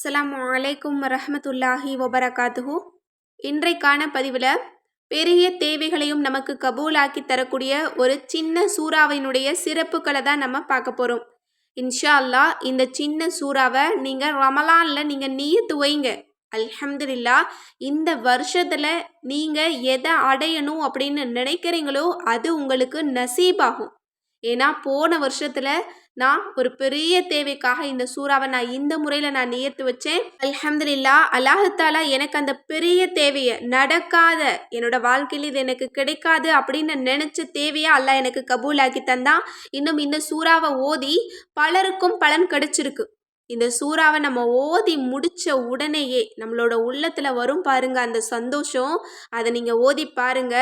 அஸ்லாம் அலைக்கும் ரஹமத்துல்லாஹி வபரகாத்துஹு. இன்றைக்கான பதிவில் பெரிய தேவைகளையும் நமக்கு கபூலாக்கி தரக்கூடிய ஒரு சின்ன சூறாவினுடைய சிறப்புகளை தான் நம்ம பார்க்க போகிறோம் இன்ஷா அல்லா இந்த சின்ன சூறாவை நீங்கள் ரமலானில் நீங்கள் நீயத்து வைங்க. அல்ஹம்துல்லா இந்த வருஷத்தில் நீங்கள் எதை அடையணும் அப்படின்னு நினைக்கிறீங்களோ அது உங்களுக்கு நசீபாகும். ஏன்னா போன வருஷத்தில் நான் ஒரு பெரிய தேவைக்காக இந்த சூறாவை நான் இந்த முறையில் நான் நியத்து வச்சேன். அலமதுல்லா அல்லாஹாலா எனக்கு அந்த பெரிய தேவையை நடக்காத என்னோட வாழ்க்கையில் இது எனக்கு கிடைக்காது அப்படின்னு நினச்ச தேவையை அல்லாஹ் எனக்கு கபூலாக்கி தந்தான். இன்னும் இந்த சூறாவை ஓதி பலருக்கும் பலன் கிடைச்சிருக்கு. இந்த சூறாவை நம்ம ஓதி முடித்த உடனேயே நம்மளோட உள்ளத்தில் வரும் பாருங்க அந்த சந்தோஷம். அதை நீங்கள் ஓதி பாருங்க.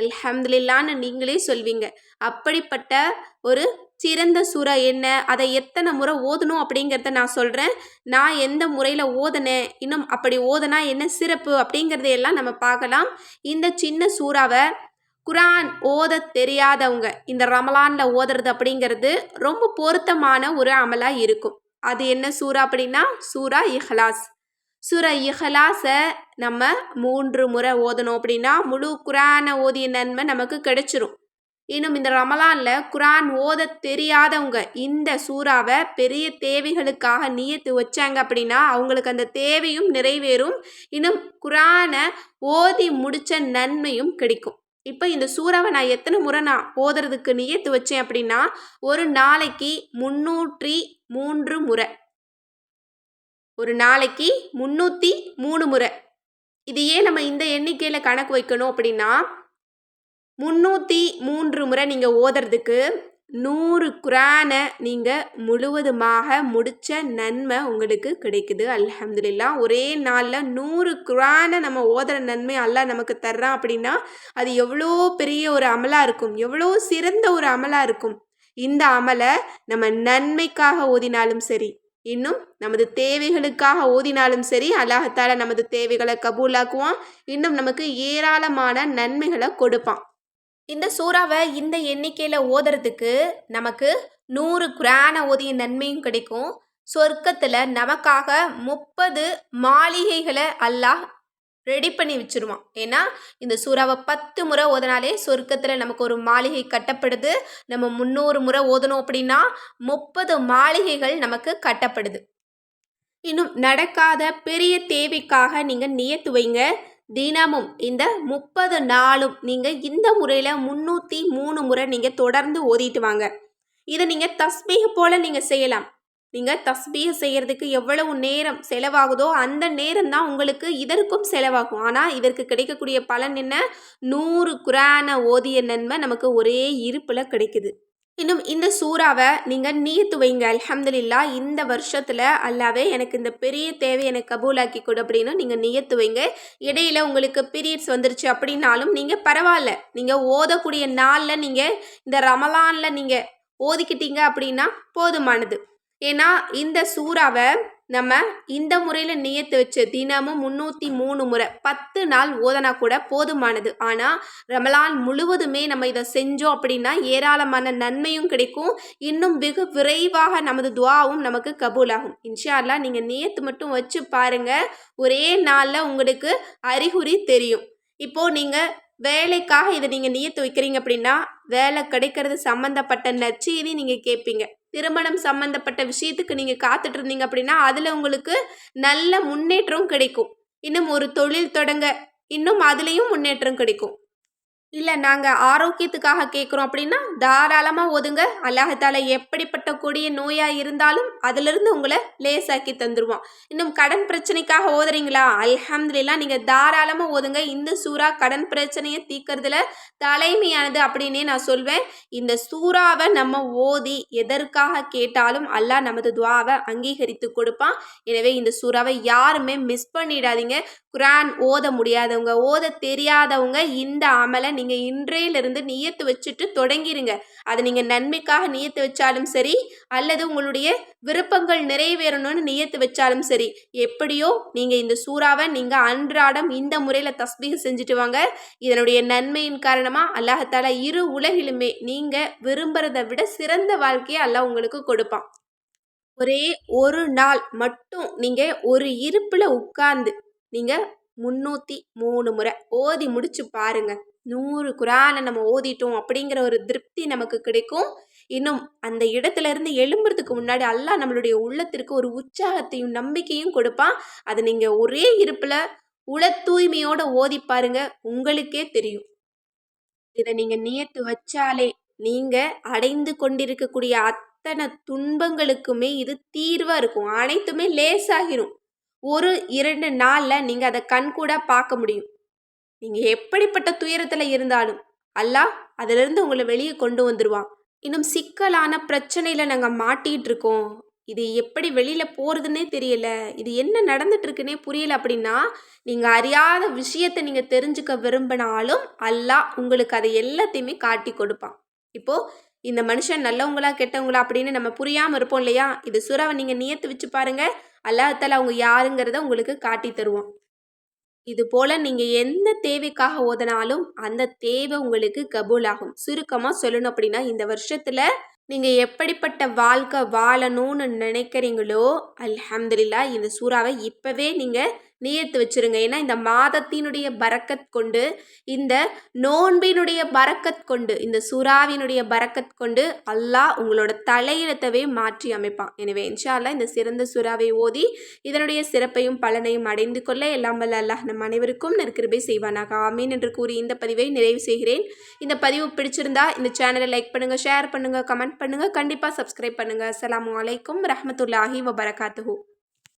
அல்ஹம்துலில்லான்னு நீங்களே சொல்வீங்க. அப்படிப்பட்ட ஒரு சிறந்த சூறா என்ன? அதை எத்தனை முறை ஓதணும் அப்படிங்கிறத நான் சொல்கிறேன் நான் எந்த முறையில் ஓதுனேன்? இன்னும் அப்படி ஓதனா என்ன சிறப்பு? அப்படிங்கிறதையெல்லாம் நம்ம பார்க்கலாம். இந்த சின்ன சூறாவை குரான் ஓத தெரியாதவங்க இந்த ரமலானில் ஓதுறது அப்படிங்கிறது ரொம்ப பொருத்தமான ஒரு அமலாக இருக்கும். அது என்ன சூறா அப்படின்னா சூரா இஹ்லாஸ். சூரா இஹ்லாஸை நம்ம மூன்று முறை ஓதணும் அப்படின்னா முழு குரானை ஓதிய நன்மை நமக்கு கிடைச்சிரும். இன்னும் இந்த ரமலானில் குரான் ஓத தெரியாதவங்க இந்த சூறாவை பெரிய தேவைகளுக்காக நியத்து வச்சாங்க அப்படின்னா அவங்களுக்கு அந்த தேவையும் நிறைவேறும். இன்னும் குரானை ஓதி முடித்த நன்மையும் கிடைக்கும். இப்போ இந்த சூறாவை நான் எத்தனை முறை நான் ஓதுறதுக்கு நியத்து வச்சேன் அப்படின்னா ஒரு நாளைக்கு முன்னூற்றி மூன்று முறை. ஒரு நாளைக்கு முந்நூற்றி மூணு முறை. இது ஏன் நம்ம இந்த எண்ணிக்கையில் கணக்கு வைக்கணும் அப்படின்னா முந்நூற்றி மூன்று முறை நீங்கள் ஓதுறதுக்கு நூறு குரானை நீங்கள் முழுவதுமாக முடித்த நன்மை உங்களுக்கு கிடைக்குது. அல்ஹம்துலில்லா. ஒரே நாளில் நூறு குரானை நம்ம ஓதுற நன்மை அல்லாஹ் நமக்கு தர்றான் அப்படின்னா அது எவ்வளோ பெரிய ஒரு அமலாக இருக்கும். எவ்வளோ சிறந்த ஒரு அமலாக இருக்கும். இந்த அமலை நம்ம நன்மைக்காக ஓதினாலும் சரி இன்னும் நமது தேவைகளுக்காக ஓதினாலும் சரி அல்லாஹத்தால நமது தேவைகளை கபூலாக்குவான். இன்னும் நமக்கு ஏராளமான நன்மைகளை கொடுப்பான். இந்த சூறாவை இந்த எண்ணிக்கையில் ஓதுறதுக்கு நமக்கு நூறு குரான ஓதிய நன்மையும் கிடைக்கும். சொர்க்கத்தில் நமக்காக முப்பது மாளிகைகளை அல்லாஹ் ரெடி பண்ணி வச்சுருவான். ஏன்னா இந்த சூறாவை பத்து முறை ஓதனாலே சொர்க்கத்தில் நமக்கு ஒரு மாளிகை கட்டப்படுது. நம்ம முந்நூறு முறை ஓதணும் அப்படின்னா முப்பது மாளிகைகள் நமக்கு கட்டப்படுது. இன்னும் நடக்காத பெரிய தேவைக்காக நீங்கள் நியத்து வைங்க. தினமும் இந்த முப்பது நாளும் நீங்கள் இந்த முறையில் முந்நூற்றி மூணு முறை நீங்கள் தொடர்ந்து ஓதிட்டு வாங்க. இதை நீங்கள் தஸ்பீக போல் நீங்கள் செய்யலாம். நீங்கள் தஸ்பீக செய்கிறதுக்கு எவ்வளவு நேரம் செலவாகுதோ அந்த நேரம் தான் உங்களுக்கு இதற்கும் செலவாகும். ஆனால் இதற்கு கிடைக்கக்கூடிய பலன் என்ன? நூறு குரான ஓதிய நன்மை நமக்கு ஒரே இருப்பில் கிடைக்குது. இன்னும் இந்த சூறாவை நீங்கள் நீத்து வைங்க. அலமதுல்லா இந்த வருஷத்தில் அல்லாவே எனக்கு இந்த பெரிய தேவை எனக்கு கபூலாக்கி கொடு அப்படின்னு நீங்கள் நியத்து வைங்க. இடையில் உங்களுக்கு பீரியட்ஸ் வந்துருச்சு அப்படின்னாலும் நீங்கள் பரவாயில்ல. நீங்கள் ஓதக்கூடிய நாளில் நீங்கள் இந்த ரமலானில் நீங்கள் ஓதிக்கிட்டீங்க அப்படின்னா போதுமானது. ஏன்னா இந்த சூறாவை நம்ம இந்த முறையில் நியத்து வச்சு தினமும் முந்நூற்றி மூணு முறை பத்து நாள் ஓதனா கூட போதுமானது. ஆனால் ரமலான் முழுவதுமே நம்ம இதை செஞ்சோம் அப்படின்னா ஏராளமான நன்மையும் கிடைக்கும். இன்னும் வெகு விரைவாக நமது துவாவும் நமக்கு கபூலாகும். இன்ஷா நீங்கள் நியத்து மட்டும் வச்சு பாருங்கள் ஒரே நாளில் உங்களுக்கு அறிகுறி தெரியும். இப்போது நீங்கள் வேலைக்காக இதை நீங்கள் நியத்து வைக்கிறீங்க அப்படின்னா வேலை கிடைக்கிறது சம்மந்தப்பட்ட நச்செய்தி நீங்கள் கேட்பீங்க திருமணம் சம்மந்தப்பட்ட விஷயத்துக்கு நீங்கள் காத்துட்டு இருந்தீங்க அப்படின்னா அதில் உங்களுக்கு நல்ல முன்னேற்றம் கிடைக்கும். இன்னும் ஒரு தொழில் தொடங்க இன்னும் அதுலேயும் முன்னேற்றம் கிடைக்கும். இல்லை நாங்கள் ஆரோக்கியத்துக்காக கேட்குறோம் அப்படின்னா தாராளமாக ஒதுங்க. அல்லாஹால எப்படிப்பட்ட கொடிய நோயாக இருந்தாலும் அதிலிருந்து உங்களை லேசாக்கி தந்துடுவான் இன்னும் கடன் பிரச்சனைக்காக ஓதுறீங்களா? அல்ஹம்துலில்லா நீங்கள் தாராளமாக ஓதுங்க இந்த சூறா கடன் பிரச்சனையை தீக்கிறதுல தலைமையானது அப்படின்னே நான் சொல்வேன். இந்த சூறாவை நம்ம ஓதி எதற்காக கேட்டாலும் அல்லாஹ் நமது துவாவை அங்கீகரித்து கொடுப்பான். எனவே இந்த சூறாவை யாருமே மிஸ் பண்ணிடாதீங்க. குரான் ஓத முடியாதவங்க ஓத தெரியாதவங்க இந்த அமலை நீங்கள் இன்றையிலிருந்து நியத்து வச்சுட்டு தொடங்கிருங்க. அதை நீங்கள் நன்மைக்காக நியத்து வச்சாலும் சரி அல்லது உங்களுடைய விருப்பங்கள் நிறைவேறணும்னு நியத்து வச்சாலும் சரி எப்படியோ நீங்கள் இந்த சூறாவை நீங்கள் அன்றாடம் இந்த முறையில் தஸ்பீக செஞ்சுட்டு வாங்க. இதனுடைய நன்மையின் காரணமாக அல்லாஹால இரு உலகிலுமே நீங்கள் விரும்புகிறத விட சிறந்த வாழ்க்கையை அல்லாஹ் உங்களுக்கு கொடுப்பான். ஒரே ஒரு நாள் மட்டும் நீங்கள் ஒரு இருப்பில் உட்கார்ந்து நீங்கள் முந்நூற்றி மூணு முறை ஓதி முடிச்சு பாருங்க. நூறு குரானை நம்ம ஓதிட்டோம் அப்படிங்கிற ஒரு திருப்தி நமக்கு கிடைக்கும். இன்னும் அந்த இடத்துல இருந்து எழும்புறதுக்கு முன்னாடி அல்லாஹ் நம்மளுடைய உள்ளத்திற்கு ஒரு உற்சாகத்தையும் நம்பிக்கையும் கொடுப்பான் அதை நீங்கள் ஒரே இருப்பில் உள தூய்மையோட ஓதி பாருங்க. உங்களுக்கே தெரியும். இதை நீங்கள் நியத்து வச்சாலே நீங்கள் அடைந்து கொண்டிருக்கக்கூடிய அத்தனை துன்பங்களுக்குமே இது தீர்வாக இருக்கும். அனைத்துமே லேசாகிரும். ஒரு இரண்டு நாளில் நீங்கள் அதை கண்கூட பார்க்க முடியும். நீங்கள் எப்படிப்பட்ட துயரத்தில் இருந்தாலும் அல்லாஹ் அதிலிருந்து உங்களை வெளியே கொண்டு வந்துடுவான் இன்னும் சிக்கலான பிரச்சனையில் நாங்கள் மாட்டிகிட்டு இருக்கோம். இது எப்படி வெளியில் போகிறதுனே தெரியல. இது என்ன நடந்துட்டு இருக்குன்னே புரியல அப்படின்னா நீங்கள் அறியாத விஷயத்தை நீங்கள் தெரிஞ்சுக்க விரும்பினாலும் அல்லாஹ் உங்களுக்கு அதை எல்லாத்தையுமே காட்டி கொடுப்பான். இப்போது இந்த மனுஷன் நல்லவங்களா கெட்டவங்களா அப்படின்னு நம்ம புரியாமல் இருப்போம் இல்லையா? இது சுறாவை நீங்கள் நியத்து வச்சு பாருங்கள் அல்லாஹால அவங்க யாருங்கிறத உங்களுக்கு காட்டி தருவான். இது போல் நீங்கள் எந்த தேவைக்காக ஓதனாலும் அந்த தேவை உங்களுக்கு கபூல் ஆகும் சுருக்கமாக சொல்லணும் அப்படின்னா இந்த வருஷத்தில் நீங்கள் எப்படிப்பட்ட வாழ்க்கை வாழணும்னு நினைக்கிறீங்களோ அல்ஹம்துலில்லா இந்த சூறாவை இப்போவே நீங்கள் நியத்து வச்சுருங்க. ஏன்னா இந்த மாதத்தினுடைய பறக்கத் கொண்டு இந்த நோன்பினுடைய பறக்கத் கொண்டு இந்த சுறாவினுடைய பறக்கத் கொண்டு அல்லாஹ் உங்களோட தலையிடத்தவே மாற்றி அமைப்பான். எனவே இன்ஷால்லா இந்த சிறந்த சுறாவை ஓதி இதனுடைய சிறப்பையும் பலனையும் அடைந்து கொள்ள எல்லாம் வல்ல அல்லாஹ் நம் அனைவருக்கும் நற்கிருபை செய்வானாக. ஆமீன் என்று கூறி இந்த பதிவை நிறைவு செய்கிறேன். இந்த பதிவு பிடிச்சிருந்தா இந்த சேனலை லைக் பண்ணுங்கள் ஷேர் பண்ணுங்கள் கமெண்ட் பண்ணுங்கள் கண்டிப்பாக சப்ஸ்கிரைப் பண்ணுங்கள் அஸ்லாம் வலைக்கம் ரஹமத்துல்லாஹி வபரகாத்துஹூ.